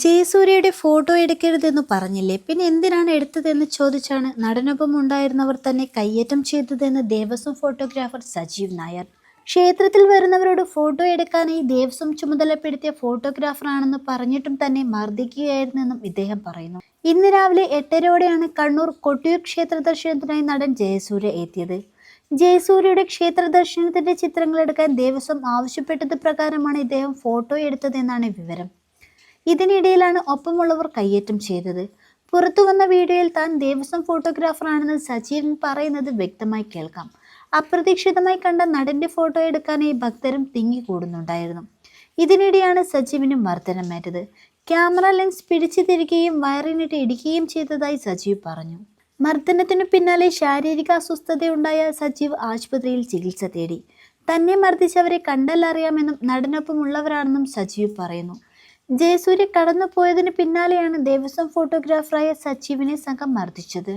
ജയസൂര്യയുടെ photo എടുക്കരുതെന്ന് പറഞ്ഞില്ലേ? പിന്നെ എന്തിനാണ് എടുത്തതെന്ന് ചോദിച്ചാണ് നടനൊപ്പം ഉണ്ടായിരുന്നവർ തന്നെ കയ്യേറ്റം ചെയ്തതെന്ന് ദേവസ്വം ഫോട്ടോഗ്രാഫർ സജീവ് നായർ. ക്ഷേത്രത്തിൽ വരുന്നവരോട് ഫോട്ടോ എടുക്കാനായി ദേവസ്വം ചുമതലപ്പെടുത്തിയ ഫോട്ടോഗ്രാഫറാണെന്ന് പറഞ്ഞിട്ടും തന്നെ മർദ്ദിക്കുകയായിരുന്നെന്നും ഇദ്ദേഹം പറയുന്നു. ഇന്ന് രാവിലെ എട്ടരയോടെയാണ് കണ്ണൂർ കൊട്ടിയൂർ ക്ഷേത്ര ദർശനത്തിനായി നടൻ ജയസൂര്യ എത്തിയത്. ജയസൂര്യയുടെ ക്ഷേത്ര ദർശനത്തിന്റെ ചിത്രങ്ങൾ എടുക്കാൻ ദേവസ്വം ആവശ്യപ്പെട്ടത് പ്രകാരമാണ് ഇദ്ദേഹം ഫോട്ടോ എടുത്തതെന്നാണ് വിവരം. ഇതിനിടയിലാണ് ഒപ്പമുള്ളവർ കയ്യേറ്റം ചെയ്തത്. പുറത്തു വന്ന വീഡിയോയിൽ താൻ ദേവസ്വം ഫോട്ടോഗ്രാഫറാണെന്ന് സജീവൻ പറയുന്നത് വ്യക്തമായി കേൾക്കാം. അപ്രതീക്ഷിതമായി കണ്ട നടന്റെ ഫോട്ടോ എടുക്കാനായി ഭക്തരും തിങ്ങിക്കൂടുന്നുണ്ടായിരുന്നു. ഇതിനിടെയാണ് സജീവിന് മർദ്ദനമേറ്റത് ക്യാമറ ലെൻസ് പിടിച്ചു തിരികുകയും വയറിനിട്ട് ഇടിക്കുകയും ചെയ്തതായി സജീവ് പറഞ്ഞു. മർദ്ദനത്തിനു പിന്നാലെ ശാരീരിക അസ്വസ്ഥതയുണ്ടായ സജീവ് ആശുപത്രിയിൽ ചികിത്സ തേടി. തന്നെ മർദ്ദിച്ചവരെ കണ്ടല്ലറിയാമെന്നും നടനൊപ്പമുള്ളവരാണെന്നും സജീവ് പറയുന്നു. ജയസൂര്യ കടന്നുപോയതിന് പിന്നാലെയാണ് ദേവസ്വം ഫോട്ടോഗ്രാഫറായ സച്ചിവിനെ സംഘം മർദ്ദിച്ചത്.